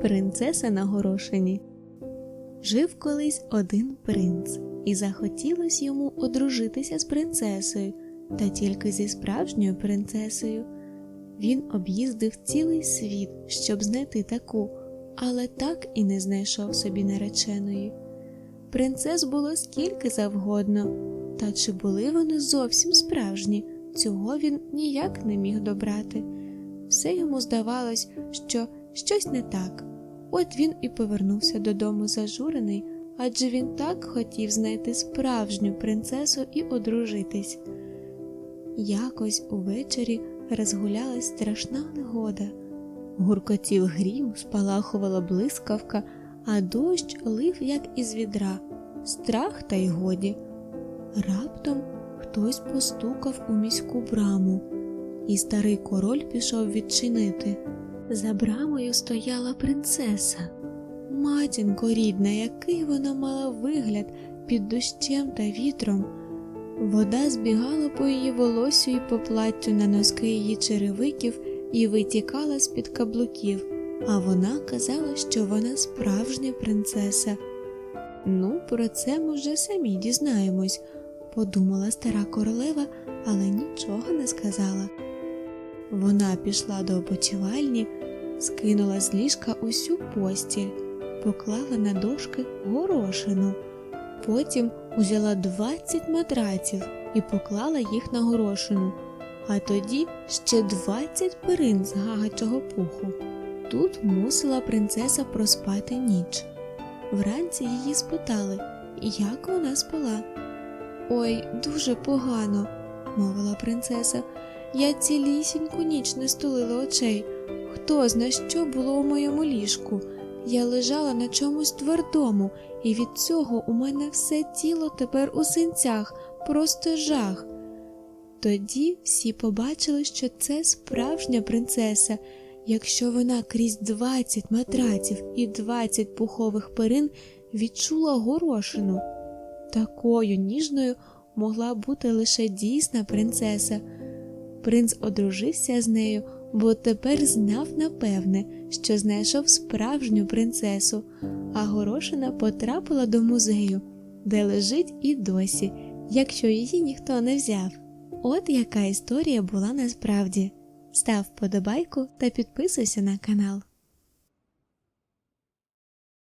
Принцеса на горошині. Жив колись один принц, і захотілось йому одружитися з принцесою, та тільки зі справжньою принцесою. Він об'їздив цілий світ, щоб знайти таку, але так і не знайшов собі нареченої. Принцес було скільки завгодно, та чи були вони зовсім справжні, цього він ніяк не міг добрати. Все йому здавалось, що щось не так. От він і повернувся додому зажурений, адже він так хотів знайти справжню принцесу і одружитись. Якось увечері розгулялась страшна негода. Гуркотів грім, спалахувала блискавка, а дощ лив, як із відра, страх та й годі. Раптом хтось постукав у міську браму, і старий король пішов відчинити. За брамою стояла принцеса. Матінко рідна, який вона мала вигляд під дощем та вітром. Вода збігала по її волосю і по платтю на носки її черевиків і витікала з-під каблуків, а вона казала, що вона справжня принцеса. Ну, про це ми вже самі дізнаємось, подумала стара королева, але нічого не сказала. Вона пішла до опочивальні, скинула з ліжка усю постіль, поклала на дошки горошину. Потім узяла 20 матраців і поклала їх на горошину, а тоді ще 20 перин з гагачого пуху. Тут мусила принцеса проспати ніч. Вранці її спитали, як вона спала. Ой, дуже погано, мовила принцеса. Я цілісіньку ніч не стулила очей. Хто зна, що було у моєму ліжку? Я лежала на чомусь твердому, і від цього у мене все тіло тепер у синцях, просто жах. Тоді всі побачили, що це справжня принцеса, якщо вона крізь двадцять матраців і двадцять пухових перин відчула горошину. Такою ніжною могла бути лише дійсна принцеса. Принц одружився з нею, бо тепер знав напевне, що знайшов справжню принцесу, а горошина потрапила до музею, де лежить і досі, якщо її ніхто не взяв. От яка історія була насправді. Став вподобайку та підписуйся на канал.